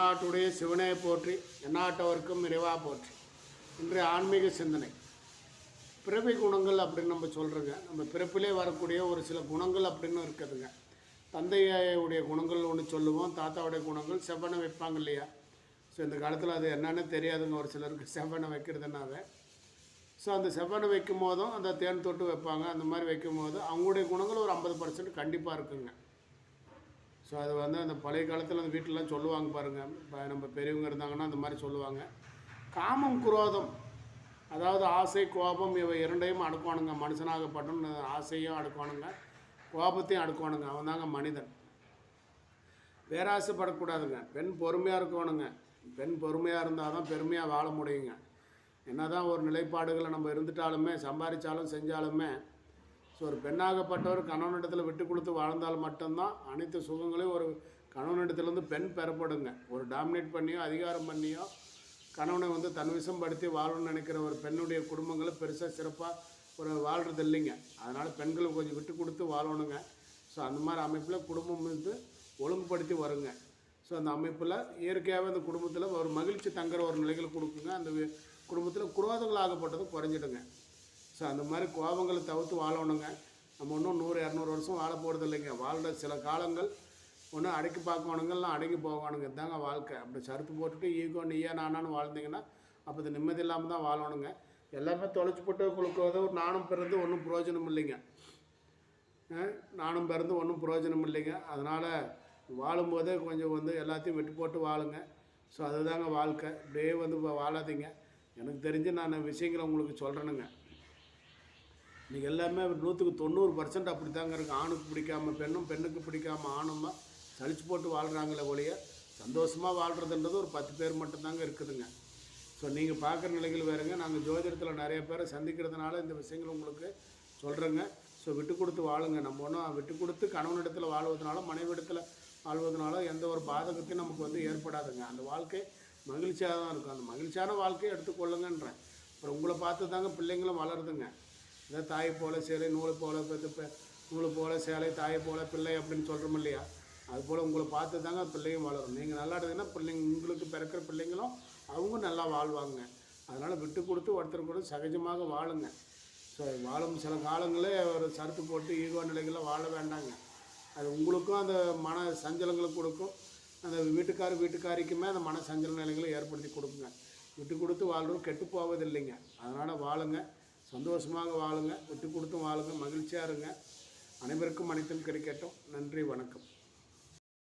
எந்நாட்டுடைய சிவனை போற்றி எந்நாட்டவருக்கும் இறைவா போற்றி. இன்றைய ஆன்மீக சிந்தனை. பிறவி குணங்கள் அப்படின்னு நம்ம சொல்கிறோங்க நம்ம பிறப்பிலே வரக்கூடிய ஒரு சில குணங்கள் அப்படின்னு இருக்குதுங்க. தந்தையுடைய குணங்கள் ஒன்று சொல்லுவோம் தாத்தாவுடைய குணங்கள் செவ்வனை வைப்பாங்க இல்லையா? ஸோ இந்த காலத்தில் அது என்னன்னு தெரியாதுங்க ஒரு சிலருக்கு செவ்வனை வைக்கிறதுனாவே. ஸோ அந்த செவ்வனை வைக்கும் போதும் அந்த தேன் தொட்டு வைப்பாங்க. அந்த மாதிரி வைக்கும் போது அவங்களுடைய குணங்கள் ஒரு ஐம்பது பர்சன்ட் கண்டிப்பாக இருக்குங்க. ஸோ அது வந்து அந்த பழைய காலத்தில் அந்த வீட்டிலலாம் சொல்லுவாங்க பாருங்கள் இப்போ நம்ம பெரியவங்க இருந்தாங்கன்னா அந்த மாதிரி சொல்லுவாங்க. காமம் குரோதம். அதாவது ஆசை கோபம் இவை இரண்டையும் அடக்குவானுங்க. மனுஷனாகப்பட்டோன்னு ஆசையும் அடக்குவானுங்க கோபத்தையும் அடுக்கணுங்க அவன் தாங்க மனிதன். பேராசைப்படக்கூடாதுங்க பெண் பொறுமையாக இருக்கணுங்க. பெண் பொறுமையாக இருந்தால் தான் பெருமையாக வாழ முடியுங்க. என்னதான் ஒரு நிலைப்பாடுகளை நம்ம இருந்துட்டாலுமே சம்பாதிச்சாலும் செஞ்சாலுமே ஸோ ஒரு பெண்ணாகப்பட்டவர் கணவனிடத்தில் விட்டு கொடுத்து வாழ்ந்தால் மட்டும்தான் அனைத்து சுகங்களையும் ஒரு கணவனிடத்துலேருந்து பெண் பெறப்படுங்க. ஒரு டாமினேட் பண்ணியோ அதிகாரம் பண்ணியோ கணவனை வந்து தன்விசம் படுத்தி வாழணும்னு நினைக்கிற ஒரு பெண்ணுடைய குடும்பங்களை பெருசாக சிறப்பாக ஒரு வாழ்கிறது இல்லைங்க. அதனால் பெண்களை கொஞ்சம் விட்டு கொடுத்து வாழணுங்க. ஸோ அந்த மாதிரி அமைப்பில் குடும்பம் வந்து ஒழுங்குபடுத்தி வருங்க. ஸோ அந்த அமைப்பில் இயற்கையாகவே அந்த குடும்பத்தில் ஒரு மகிழ்ச்சி தங்குற ஒரு நிலைகளை கொடுக்குங்க. அந்த குடும்பத்தில் குரோதங்களாகப்பட்டதும் குறைஞ்சிடுங்க. ஸோ அந்த மாதிரி கோபங்களை தவிர்த்து வாழணுங்க. நம்ம இன்னும் நூறு இரநூறு வருஷம் வாழ போகிறது இல்லைங்க. வாழ்கிற சில காலங்கள் ஒன்றும் அடக்கி பார்க்கணுங்கலாம் அடங்கி போகணுங்க. இதாங்க வாழ்க்கை. அப்படி சருப்பு போட்டுட்டு ஈகோ நீயா நானான்னு வாழ்ந்தீங்கன்னா அப்போ இது நிம்மதி இல்லாமல் தான் வாழணுங்க. எல்லாமே தொலைச்சி போட்டு கொடுக்குறது ஒரு நானும் பிறந்து ஒன்றும் பிரயோஜனம் இல்லைங்க. நானும் பிறந்து ஒன்றும் பிரயோஜனம் இல்லைங்க. அதனால் வாழும்போதே கொஞ்சம் வந்து எல்லாத்தையும் விட்டு போட்டு வாழுங்க. ஸோ அதுதாங்க வாழ்க்கை. இப்படியே வந்து இப்போ வாழாதீங்க. எனக்கு தெரிஞ்சு நான் விஷயங்களை உங்களுக்கு சொல்கிறேனுங்க இன்றைக்கி எல்லாமே நூற்றுக்கு தொண்ணூறு பர்சன்ட் அப்படி தாங்க இருக்குது ஆணுக்கு பிடிக்காம பெண்ணும் பெண்ணுக்கு பிடிக்காம ஆணும்? சளிச்சு போட்டு வாழ்கிறாங்களே ஒழிய சந்தோஷமாக வாழ்கிறதுன்றது ஒரு பத்து பேர் மட்டும்தாங்க இருக்குதுங்க. ஸோ நீங்கள் பார்க்குற நிலைகள் வேறுங்க. நாங்கள் ஜோதிடத்தில் நிறைய பேரை சந்திக்கிறதுனால இந்த விஷயங்கள் உங்களுக்கு சொல்கிறேங்க ஸோ விட்டு கொடுத்து வாழுங்க. நம்ம ஒன்றும் விட்டு கொடுத்து கணவனிடத்தில் வாழ்வதனால மனைவிடத்தில் வாழ்வதனால எந்த ஒரு பாதகத்தையும் நமக்கு வந்து ஏற்படாதுங்க. அந்த வாழ்க்கை மகிழ்ச்சியாக தான் இருக்கும். அந்த மகிழ்ச்சியான வாழ்க்கையை எடுத்துக்கொள்ளுங்கன்றேன் அப்புறம் உங்களை பார்த்து தாங்க பிள்ளைங்களும் வளருதுங்க. இதை தாயை போல சேலை நூலை போல நூலை போல சேலை தாயை போல பிள்ளை அப்படின்னு சொல்கிறோம் இல்லையா? அது போல் உங்களை பார்த்து தாங்க பிள்ளையும் வளரும். நீங்கள் நல்லா இருந்தீங்கன்னா பிள்ளைங்க உங்களுக்கு பிறக்கிற பிள்ளைங்களும் அவங்க நல்லா வாழ்வாங்க. அதனால் விட்டு கொடுத்து ஒருத்தர் கூட சகஜமாக வாழுங்க. ஸோ வாழும் சில காலங்களே ஒரு சருத்து போட்டு ஈகோ நிலைகளில் வாழ வேண்டாங்க. அது உங்களுக்கும் அந்த மன சஞ்சலங்களை கொடுக்கும். அந்த வீட்டுக்கார வீட்டுக்காரிக்குமே அந்த மன சஞ்சல நிலைகளை ஏற்படுத்தி கொடுக்குங்க. விட்டு கொடுத்து வாழ்கிறோம் கெட்டு போவதில்லைங்க. அதனால் வாழுங்க. சந்தோஷமாக வாழுங்க விட்டு கொடுத்தும் வாழுங்க மகிழ்ச்சியாக இருங்க. அனைவருக்கும் அனைத்தும் கிடைக்கட்டும். நன்றி வணக்கம்.